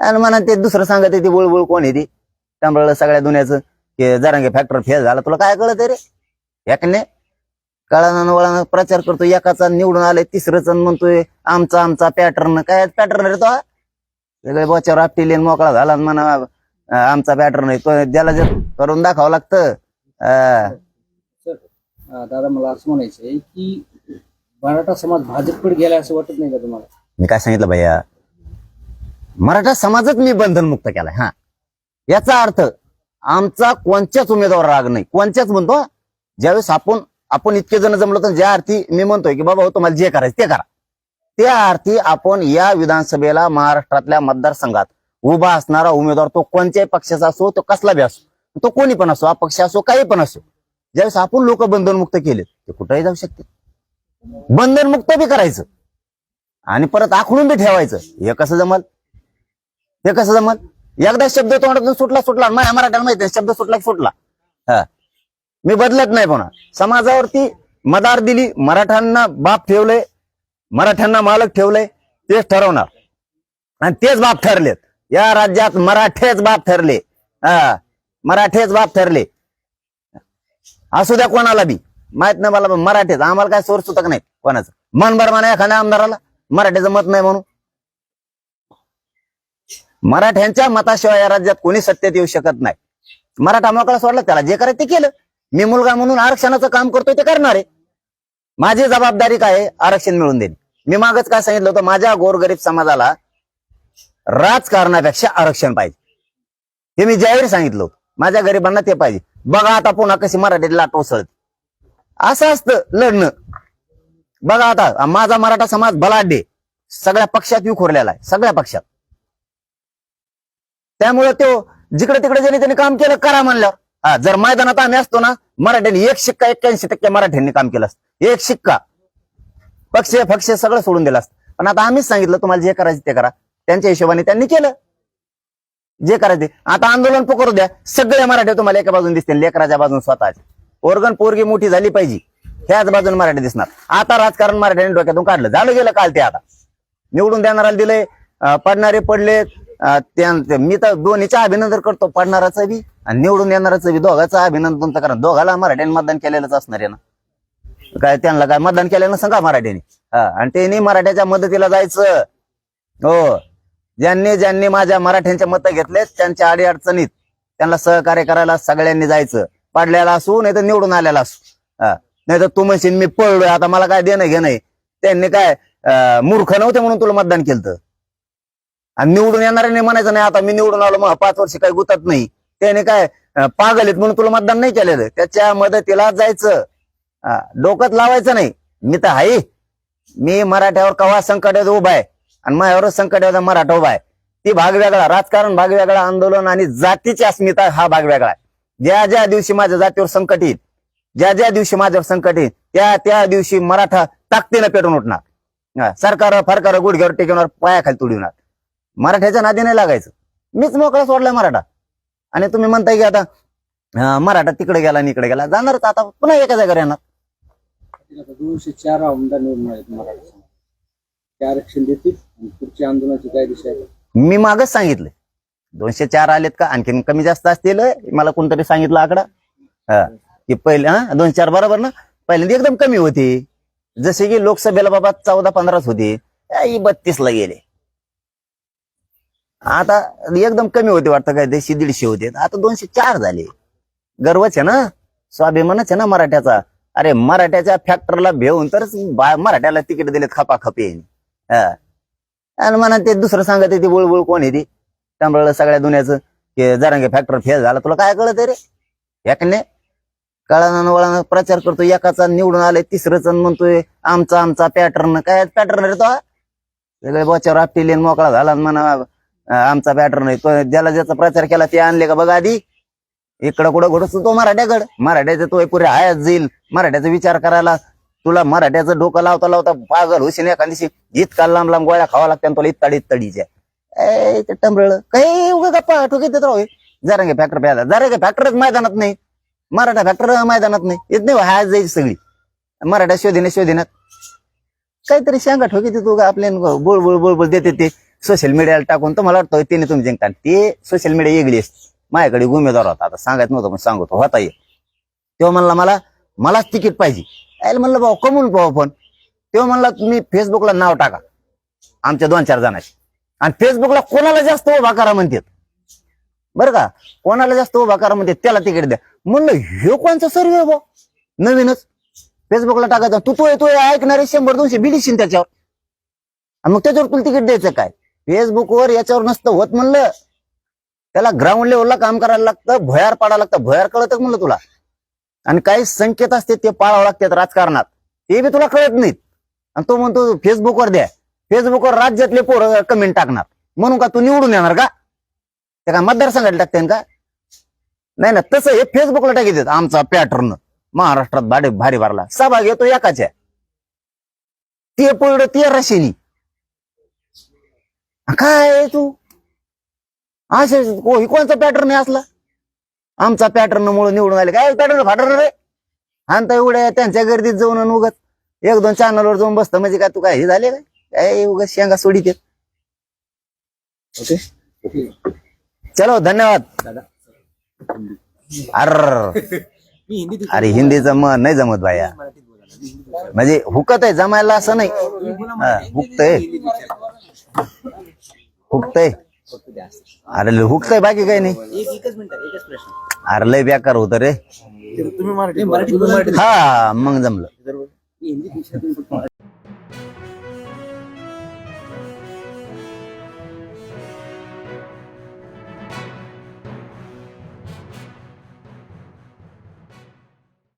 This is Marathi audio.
आणि म्हणा ते दुसरं सांगत ती बुळबुळ कोण आहे ती? त्यामुळे सगळ्या दुनियाचं की जरांगे फॅक्टर फेल झाला. तुला काय कळत रे? एकने कळानं वळानं प्रचार करतो एकाचा निवडून आलाय तिसरंच म्हणतोय आमचा आमचा पॅटर्न काय पॅटर्न रे तो? सगळे बोच्यावर आपटी मोकळा झाला म्हणा आमचा पॅटर्न आहे. तो ज्याला जे करून दाखवावं लागतं. दादा मला असं म्हणायचं आहे की मराठा समाज भाजपकडे गेला असं वाटत नाही का तुम्हाला? मी काय सांगितलं भैया? मराठा समाजच मी बंधनमुक्त केलाय हा. याचा अर्थ आमचा कोणत्याच उमेदवार राग नाही. कोणत्याच म्हणतो ज्यावेळेस आपण आपण इतके जण जमलो तर ज्या अर्थी मी म्हणतोय की बाबा हो तुम्हाला जे करायचं ते करा. त्या अर्थी आपण या विधानसभेला महाराष्ट्रातल्या मतदारसंघात उभा असणारा उमेदवार तो कोणत्याही पक्षाचा असो तो कसला बी असो तो कोणी पण असो अपक्ष असो काही पण असो ज्यावेळेस आपण लोक बंधनमुक्त केले ते कुठेही जाऊ शकते. बंधनमुक्त बी करायचं आणि परत आखडून बी ठेवायचं हे कसं जमल? हे कसं जमत? एकदा शब्द तोंडातून सुटला सुटला. माझ्या मराठ्याला माहिती शब्द सुटला की सुटला. हा. मी बदलत नाही पुन्हा. समाजावरती मदार दिली मराठ्यांना बाप ठेवलंय मराठ्यांना मालक ठेवलंय तेच ठरवणार. आणि तेच बाप ठरलेत. या राज्यात मराठेच बाप ठरले. हा. मराठेच बाप ठरले. असू द्या कोणाला बी. माहीत नाही मला मराठीच मराठेच. आम्हाला काय सोर्स सुतक नाही कोणाचं. मन भर म्हणा एखाद्या आमदाराला. मराठीचं मत नाही म्हणून. मराठ्यांच्या मताशिवाय या राज्यात कोणी सत्तेत येऊ शकत नाही. मराठा मोकळा सोडला त्याला जे करायचं ते केलं. मी मुलगा म्हणून आरक्षणाचं काम करतोय ते करणार आहे. माझी जबाबदारी काय आहे? आरक्षण मिळून देईल मी मागच काय सांगितलं होतं? माझ्या गोरगरीब समाजाला राजकारणापेक्षा आरक्षण पाहिजे. हे मी जाहीर सांगितलं होतं. माझ्या गरिबांना ते पाहिजे. बघा आता पुन्हा कशी मराठीत लाट उसळते. असं असतं लढणं. बघा आता माझा मराठा समाज बलाढ्य सगळ्या पक्षात विखुरलेला आहे. सगळ्या पक्षात. त्यामुळे तो जिकडे तिकडे ज्यांनी त्यांनी काम केलं करा म्हणल्यावर हा जर मैदानात आम्ही असतो ना मराठ्यांनी एक शिक्का एक्क्याऐंशी टक्के मराठ्यांनी काम केलं असतं. एक शिक्का. पक्ष पक्ष सगळं सोडून दिलं असतं. पण आता आम्हीच सांगितलं तुम्हाला जे करायचं ते करा. त्यांच्या हिशोबाने त्यांनी केलं. जे करायचे आता आंदोलन पकडू द्या. सगळे मराठे तुम्हाला एका बाजून दिसतील लेकराच्या बाजून स्वतःच. ओरगण पोरगी मोठी झाली पाहिजे. ह्याच बाजून मराठी दिसणार. आता राजकारण मराठ्याने डोक्यातून काढलं. झालं गेलं काल ते आता. निवडून देणाऱ्याला दिले पडणारे पडले अं, मी तर दोन्हीच्या अभिनंदन करतो पडणाराचं बी आणि निवडून येणाराचं बी. दोघांचा अभिनंदन तर कारण दोघाला मराठ्याने मतदान केलेलंच असणार आहे ना. काय त्यांना काय मतदान केलं ना सांगा मराठ्याने? हा आणि त्यांनी मराठ्याच्या मदतीला जायचं. हो. ज्यांनी ज्यांनी माझ्या मराठ्यांच्या मत घेतले त्यांच्या अडी अडचणीत त्यांना सहकार्य करायला सगळ्यांनी जायचं. पडलेला असू नाही तर निवडून आलेला असू. नाही तर तू म्हणशील मी पळलोय आता मला काय देणं घेणं त्यांनी काय मूर्ख नव्हते म्हणून तुला मतदान केलं आणि निवडून येणाऱ्याने म्हणायचं नाही आता मी निवडून आलो मग पाच वर्ष काही गुतत नाही. त्याने काय पागल आहेत म्हणून तुला मतदान नाही केलेलं. त्याच्या मदतीला जायचं. डोक्यात लावायचं नाही. मी तर आहे. मी मराठ्यावर कवा संकट उभा आहे? आणि माझ्यावर संकट मराठा उभा आहे. ती भाग वेगळा राजकारण भाग वेगळा आंदोलन आणि जातीची अस्मिता हा भाग वेगळा आहे. ज्या ज्या दिवशी माझ्या जातीवर संकट येईल ज्या ज्या दिवशी माझ्यावर संकट येईल त्या त्या दिवशी मराठा ताकदीनं पेटून उठणार. सरकार फरकार गुडघ्यावर टेकवणार पायाखाली तुडविणार मराठ्याच्या नादी नाही लागायचं. मीच मोकळा सोडलाय मराठा. आणि तुम्ही म्हणताय की आता मराठा तिकडे गेला आणि इकडे गेला. जाणारच आता पुन्हा एका जागेवर येणार. दोनशे चार आमदार निवडून आहेत मराठा ते आरक्षण देतील आणि पुढच्या आंदोलनाची काय दिशा आहे? मी मागच सांगितलंय. दोनशे चार आलेत का? आणखीन कमी जास्त असतील मला कोणतरी सांगितलं आकडा. की पहिले हा दोन चार बरोबर ना? पहिल्यांदा एकदम कमी होती. जसे की लोकसभेला बाबा चौदा पंधराच होती. बत्तीस ला गेले. आता एकदम कमी होते वाटतं काय देशी दीडशे होते. आता दोनशे चार झाले. गर्वच आहे ना? स्वाभिमानच आहे ना मराठ्याचा? अरे मराठ्याच्या फॅक्टरला भेऊन तरच बा- मराठ्याला तिकीट दिलेत खपाखपी. हा. आणि म्हणा ते दुसरं सांगत ते बुळबुळ कोण आहे ती? त्यामुळे सगळ्या दुनियाचं की जरांगे फॅक्टर फेल झाला. तुला काय कळत रे? याकडे कळानं वळानं प्रचार करतो एकाचा निवडून आलाय तिसरंच म्हणतोय आमचा आमचा पॅटर्न काय पॅटर्न रे तो? हा? सगळे बोच्यावर आपटी मोकळा झाला म्हणा आमचा पॅटर्न आहे. तो ज्याला ज्याचा प्रचार केला ते आणले का बघा आधी? इकडं कुठं घडत तो मराठ्याकड. मराठ्याचा तो पुरे आयात जाईल. मराठ्याचा विचार करायला. तुला मराठ्याचं डोकं लावता लावता पागल हुशीन एका इतका लांब लांब गोळ्या खावा लागत्या आणि तुला इत्ताडी तडीच्या. ए ते टंबळ काही उगा गप्पा ठोकीत देत राहू जरांगे फॅक्टर प्यायला. जरांगे फॅक्टरच मैदानात नाही. मराठा फॅक्टर मैदानात नाही. येत नाही हाय जाईल सगळी. मराठा शोधीने शोधिनात काहीतरी शांगा ठोकी तू आपल्या बोळ बोळ बोळ बोळ देते ते. सोशल मीडियाला टाकून तर मला वाटतं त्याने तुम्ही जिंकता ते सोशल मीडिया वेगळी माझ्याकडे उमेदवार होता आता सांगायचं नव्हतं पण सांगतो. होता ये तेव्हा म्हणला मला मलाच तिकीट पाहिजे. यायला म्हणलं भाऊ कमवून पाहू पण तेव्हा म्हणला तुम्ही फेसबुकला नाव टाका आमच्या दोन चार जणांशी. आणि फेसबुकला कोणाला जास्त उभा करा म्हणतात? बरं का? कोणाला जास्त उभा करा म्हणते त्याला तिकीट द्या. म्हणलं हे कोणचा सर्वे भाऊ? नवीनच. फेसबुकला टाकायचं. तू तो येतो ऐकणारे शंभर दोनशे बिडीशील त्याच्यावर. मग त्याच्यावर तुला तिकीट द्यायचं काय? फेसबुकवर याच्यावर नसतं होत म्हणलं. त्याला ग्राउंड लेवलला काम करायला लागतं भयार पाडायला लागतं. भयार कळत म्हणलं तुला. आणि काही संकेत असते ते पाळावं लागतात राजकारणात. ते बी तुला कळत नाहीत. आणि तो म्हणतो फेसबुकवर द्या. फेसबुकवर राज्यातले पोरं कमेंट टाकणार. म्हणून का तू निवडून येणार का? ते का मतदारसंघाला टाकते का? नाही ना तसं हे फेसबुकला टाकीत आमचा पॅटर्न महाराष्ट्रात भारी भारी भरला. सभा घेतो एकाच्या. ते पोळ ते रशेनी. काय तू? असे को- कोणचा पॅटर्न आहे असला? आमचा पॅटर्न मुळे निवडून आले. काय पॅटर्न फाटर्न रे? आणता एवढ्या त्यांच्या गर्दीत जाऊन उगत उगाच एक दोन चॅनलवर जाऊन बसतं. म्हणजे काय तू काय हे झाले काय? काय उगत शेंगा सोडीत ओके. चलो धन्यवाद. दादा अर. हिंदी अरे हिंदीचं मन नाही जमत बाया. म्हणजे हुकत आहे जमायला असं नाही. हुकत हुकतंय. हुकतय? अरे लय हुकतय बाकी काही नाही. एक एकच मिनिट एकच प्रश्न. अरे लय बेकार होत रे. तुम्ही मराठी. हा मग जमलं. फक्त